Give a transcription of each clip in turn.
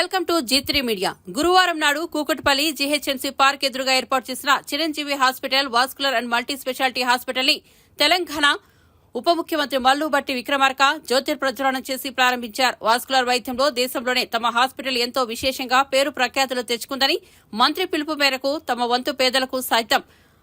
Welcome to G three media. గురువారం నాడు Kukatpally GHMC park ఎదురుగా ఏర్పాటు చేసిన Chiranjeevi hospital vascular and multi speciality హాస్పిటల్ని తెలంగాణ ఉప ముఖ్యమంత్రి మల్లు బట్టి విక్రమార్క జ్యోతిర్ప్రజ్వలనం చేసి ప్రారంభించారు. వాస్కులర్ వైద్యంలో దేశంలోనే తమ హాస్పిటల్ ఎంతో విశేషంగా పేరు ప్రఖ్యాతులు తెచ్చుకుందని మంత్రి పిలుపు మేరకు తమ వంతు పేదలకు సైతం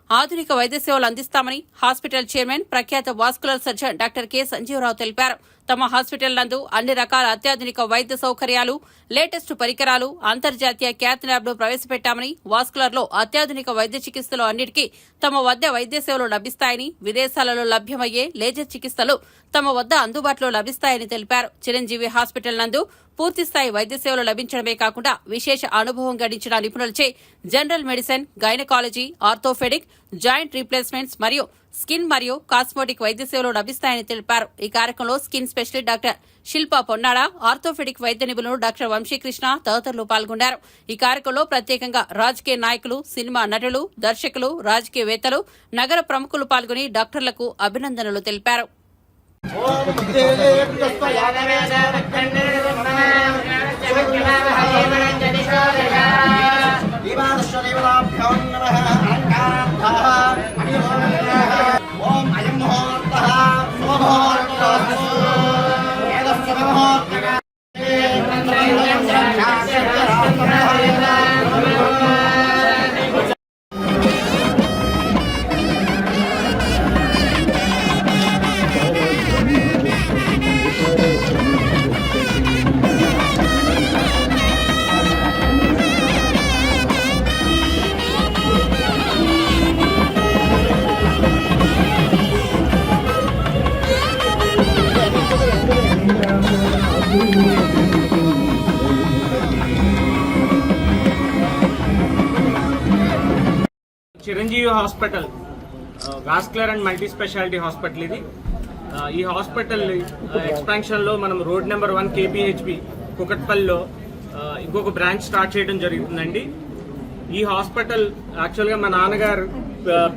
ఆధునిక వైద్య సేవలు అందిస్తామని హాస్పిటల్ చైర్మన్ ప్రఖ్యాత vascular surgeon doctor K Sanjeevarao తెలిపారు. తమ హాస్పిటల్ నందు అన్ని రకాల అత్యాధునిక వైద్య సౌకర్యాలు లేటెస్ట్ పరికరాలు అంతర్జాతీయ క్యాత్ ల్యాబ్ను ప్రవేశపెట్టామని వాస్కులర్లో అత్యాధునిక వైద్య చికిత్సలు అన్నిటికీ తమ వద్ద వైద్య సేవలు లభిస్తాయని విదేశాలలో లభ్యమయ్యే లేజర్ చికిత్సలు తమ వద్ద అందుబాటులో లభిస్తాయని తెలిపారు. చిరంజీవి హాస్పిటల్ నందు పూర్తిస్థాయి వైద్య సేవలు లభించడమే కాకుండా విశేష అనుభవం గడించిన నిపుణులచే general medicine gynaecology orthopaedic joint replacements మరియు స్కిన్ మరియు కాస్మోటిక్ వైద్య సేవలు లభిస్తాయని తెలిపారు. ఈ కార్యక్రమంలో skin specialist doctor Shilpa Ponnada orthopaedic వైద్య నిపుణులు డాక్టర్ వంశీకృష్ణ తదితరులు పాల్గొన్నారు. ఈ కార్యక్రమంలో ప్రత్యేకంగా రాజకీయ నాయకులు సినిమా నటులు దర్శకులు రాజకీయవేత్తలు నగర ప్రముఖులు పాల్గొని డాక్టర్లకు అభినందనలు తెలిపారు. దీవాదశ్వదేవతాభ్యో Chiranjeevi hospital vascular and multi speciality hospital ఇది. ఈ హాస్పిటల్ ఎక్స్పాన్షన్లో మనం రోడ్ నెంబర్ వన్ కేపీహెచ్పి కుకట్పల్లిలో ఇంకొక బ్రాంచ్ స్టార్ట్ చేయడం జరుగుతుందండి. ఈ హాస్పిటల్ యాక్చువల్గా మా నాన్నగారు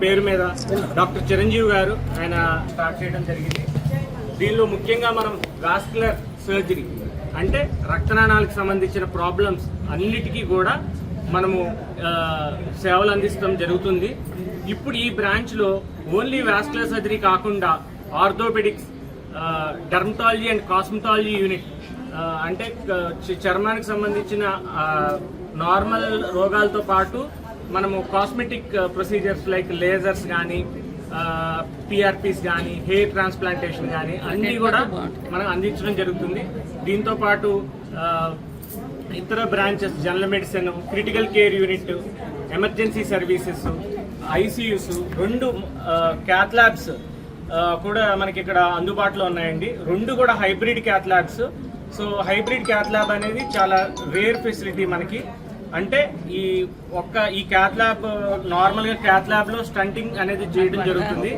పేరు మీద డాక్టర్ చిరంజీవి గారు ఆయన స్టార్ట్ చేయడం జరిగింది. దీనిలో ముఖ్యంగా మనం వాస్కులర్ సర్జరీ అంటే రక్తనాళాలకు సంబంధించిన ప్రాబ్లమ్స్ అన్నిటికీ కూడా మనము సేవలు అందిస్తాం జరుగుతుంది. ఇప్పుడు ఈ బ్రాంచ్లో ఓన్లీ వాస్కులర్ సర్జరీ కాకుండా orthopaedics dermatology and cosmetology unit అంటే చర్మానికి సంబంధించిన నార్మల్ రోగాలతో పాటు మనము కాస్మెటిక్ ప్రొసీజర్స్ లైక్ లేజర్స్ కానీ పిఆర్పీస్ కానీ హెయిర్ ట్రాన్స్ప్లాంటేషన్ కానీ అన్ని కూడా మనం అందించడం జరుగుతుంది. దీంతో పాటు ఇతర branches general medicine critical care unit emergency services ICUs రెండు క్యాత్ ల్యాబ్స్ కూడా మనకి ఇక్కడ అందుబాటులో ఉన్నాయండి. రెండు కూడా hybrid cath labs. So hybrid cath lab అనేది చాలా రేర్ ఫెసిలిటీ మనకి. అంటే ఈ ఒక్క ఈ cath lab normal cath stenting అనేది చేయడం జరుగుతుంది.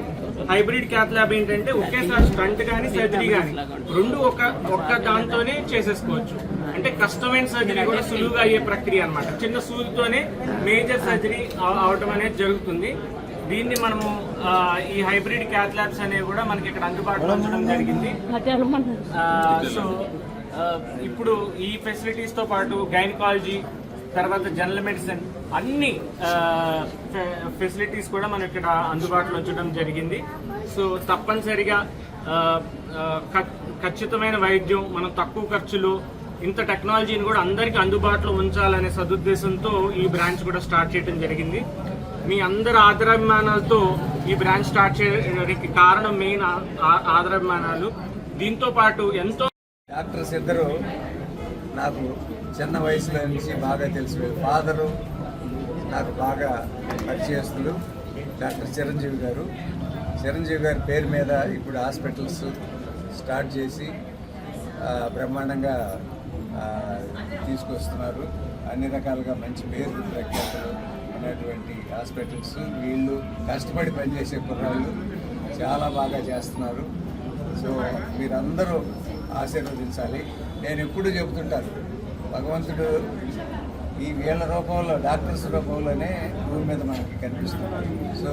హైబ్రిడ్ క్యాత్ ల్యాబ్ ఏంటంటే ఒకేసారి స్టంట్ కానీ సర్జరీ కానీ రెండు ఒక ఒక్క దాంతోనే చేసేసుకోవచ్చు. అంటే కష్టమైన సర్జరీ కూడా సులువుగా అయ్యే ప్రక్రియ అన్నమాట. చిన్న సూదితోనే మేజర్ సర్జరీ అవడం అనేది జరుగుతుంది. దీన్ని మనము ఈ హైబ్రిడ్ క్యాత్ ల్యాబ్స్ అనేవి కూడా మనకి ఇక్కడ అందుబాటులో ఉంచడం జరిగింది. సో ఇప్పుడు ఈ ఫెసిలిటీస్తో పాటు గైనకాలజీ తర్వాత జనరల్ మెడిసిన్ అన్ని ఫెసిలిటీస్ కూడా మనం ఇక్కడ అందుబాటులో ఉంచడం జరిగింది. సో తప్పనిసరిగా ఖచ్చితమైన వైద్యం మనం తక్కువ ఖర్చులో ఇంత టెక్నాలజీని కూడా అందరికీ అందుబాటులో ఉంచాలనే సదుద్దేశంతో ఈ బ్రాంచ్ కూడా స్టార్ట్ చేయడం జరిగింది. మీ అందరి ఆదరాభిమానాలతో ఈ బ్రాంచ్ స్టార్ట్ చేయడానికి కారణం మెయిన్ ఆదరాభిమానాలు. దీంతో పాటు ఎంతో డాక్టర్స్ ఇద్దరు నాకు చిన్న వయసులో నుంచి బాగా తెలిసి. ఫాదరు నాకు బాగా పరిచయస్తులు. డాక్టర్ చిరంజీవి గారు. చిరంజీవి గారి పేరు మీద ఇప్పుడు హాస్పిటల్స్ స్టార్ట్ చేసి బ్రహ్మాండంగా తీసుకొస్తున్నారు. అన్ని రకాలుగా మంచి పేరు ప్రఖ్యాతులు ఉన్నటువంటి హాస్పిటల్స్. వీళ్ళు కష్టపడి పనిచేసే కుర్రాళ్ళు చాలా బాగా చేస్తున్నారు. సో మీరందరూ ఆశీర్వదించాలి. నేను ఎప్పుడు చెబుతుంటాను భగవంతుడు ఈ వీళ్ళ రూపంలో డాక్టర్స్ రూపంలోనే భూమి మీద మనకి కనిపిస్తున్నారు సో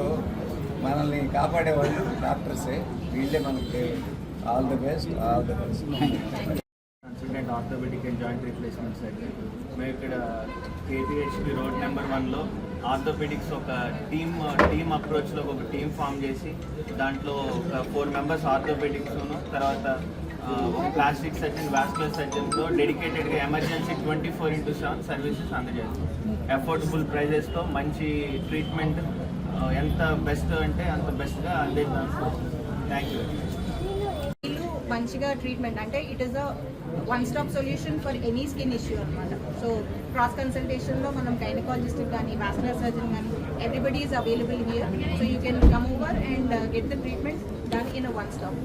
మనల్ని కాపాడే వాళ్ళు డాక్టర్సే. వీళ్ళే మనకి all the best all the best. Consultant orthopaedic and joint replacement surgery మేము ఇక్కడ కేటీహెచ్బి రోడ్ నెంబర్ వన్లో ఆర్థోపెడిక్స్ ఒక టీమ్ టీమ్ అప్రోచ్లో ఒక టీమ్ ఫామ్ చేసి దాంట్లో ఒక ఫోర్ మెంబర్స్ ఆర్థోపెడిక్స్ను తర్వాత ఒక ప్లాస్టిక్ సర్జన్ వాస్కులర్ సర్జన్తో డెడికేటెడ్గా emergency twenty four into seven services అందజేస్తాం. Affordable ప్రైజెస్తో మంచి ట్రీట్మెంట్ ఎంత బెస్ట్ అంటే అంత బెస్ట్గా అందిద్దాం. Thank you. మంచిగా ట్రీట్మెంట్ అంటే it is a one stop solution for any skin issue అనమాట సో క్రాస్ కన్సల్టేషన్లో మనం గైనకాలజిస్ట్ కానీ వాస్కులర్ సర్జన్ కానీ everybody is available here so you can come over and get the treatment done in a one stop